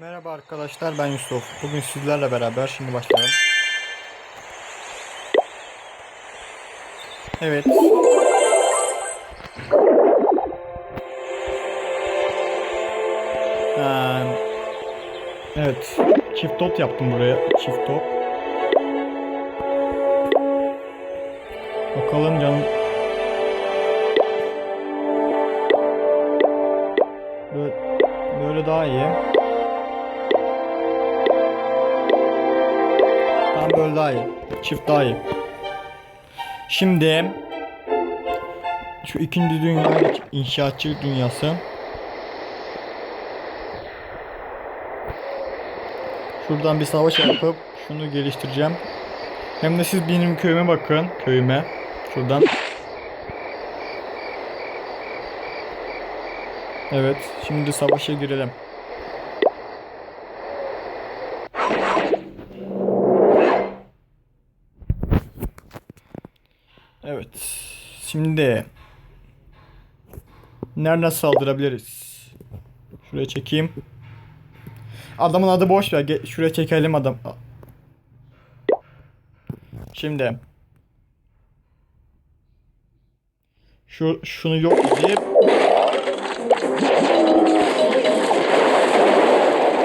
Merhaba arkadaşlar ben Yusuf. Bugün sizlerle beraber şimdi başlayalım. Evet. Ee, evet. Çift top yaptım buraya. Çift top. Bakalım canım. Böyle, böyle daha iyi. İyi. Çift daha. Şimdi şu ikinci dünya inşaatçı dünyası. Şuradan bir savaş yapıp şunu geliştireceğim. Hem de siz benim köyüme bakın. Köyüme. Şuradan. Evet. Şimdi savaşa girelim. Evet. Şimdi nereden saldırabiliriz? Şuraya çekeyim. Adamın adı boş ver. Şuraya çekelim adam. Şimdi şu şunu yok edip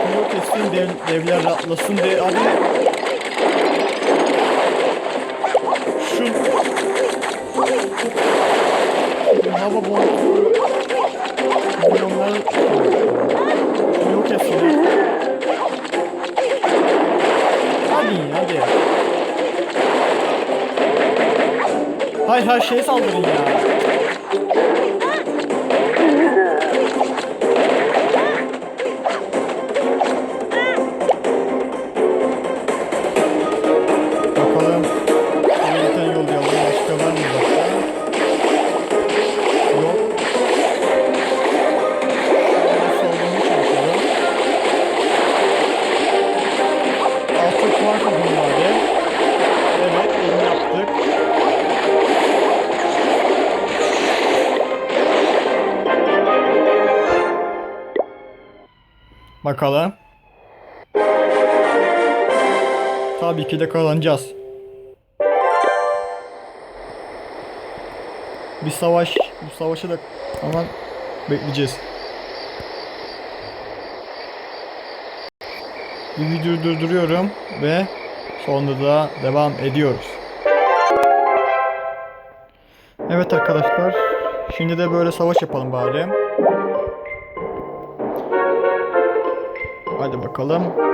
şunu yok etsin dev, devler rahatlasın diye abi hava bomba milyonlar yok etsin hadi hadi Hay hay şeye saldırın ya. Bakalım. Tabii ki de kazanacağız. Bir savaş, bu savaşı da ama bekleyeceğiz. Videoyu durduruyorum ve sonra da devam ediyoruz. Evet arkadaşlar, şimdi de böyle savaş yapalım bari. Hadi bakalım.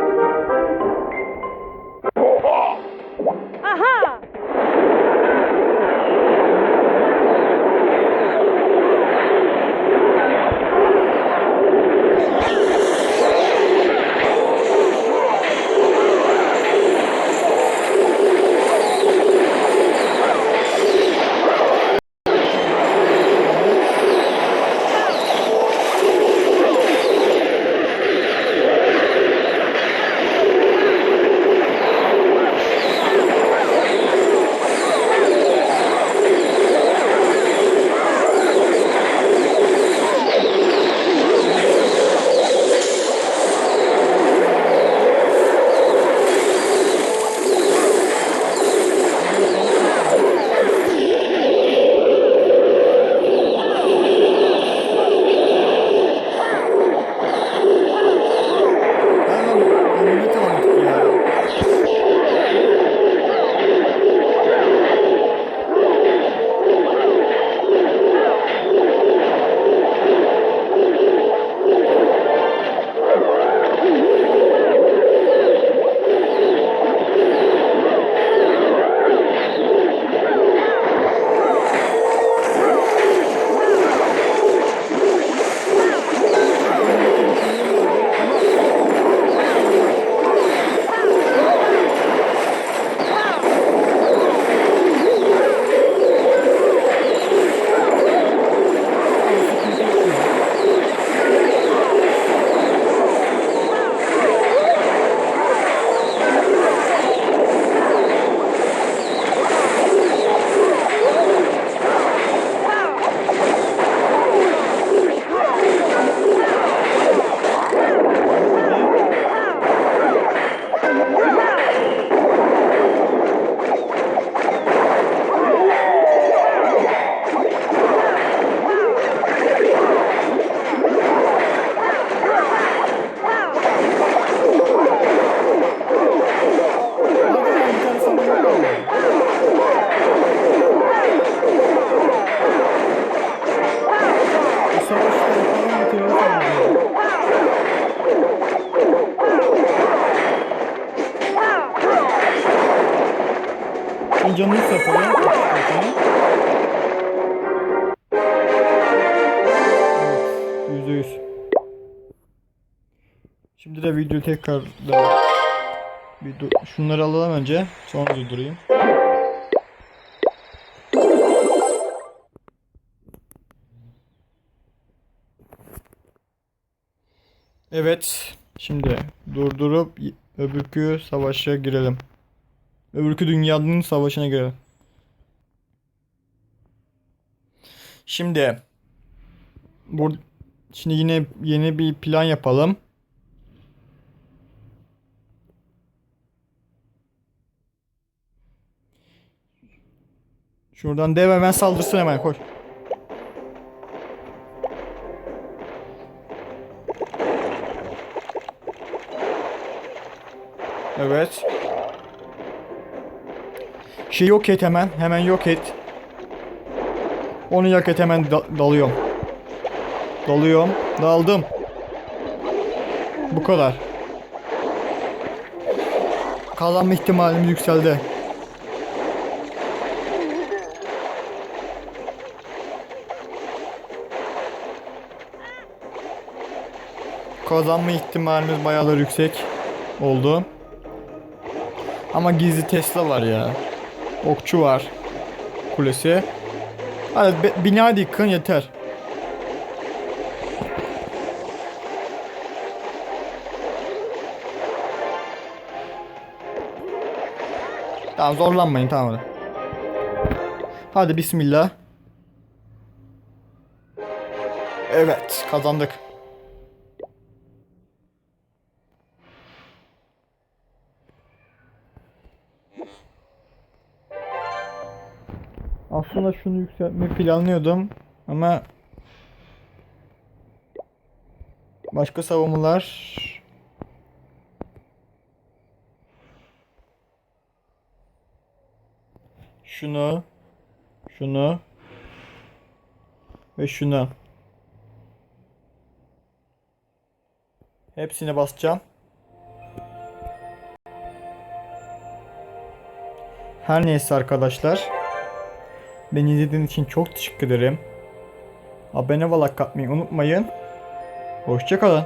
Canını satıyor. Evet, yüzde yüz. Şimdi de video tekrar da bir dur- şunları alalım önce. Sonra durdurayım. Evet. Şimdi durdurup öbürkü savaşa girelim. Öbürkü dünyanın savaşına girelim. Şimdi bu şimdi yine yeni bir plan yapalım. Şuradan dev hemen saldırsın hemen koş. Evet. Şey yok et hemen. Hemen yok et. Onu yok et hemen da- dalıyorum. Dalıyorum. Daldım. Bu kadar. Kazanma ihtimalimiz yükseldi. Kazanma ihtimalimiz bayağı da yüksek oldu. Ama gizli Tesla var ya. Okçu var. Kulesi. Hadi bina yıkın yeter. Tamam zorlanmayın tamam. Hadi bismillah. Evet kazandık. Aslında şunu yükseltmeyi planlıyordum ama başka savunmalar şunu şunu ve şunu hepsine basacağım. Her neyse arkadaşlar. Beni izlediğiniz için çok teşekkür ederim. Abone ve like atmayı unutmayın. Hoşçakalın.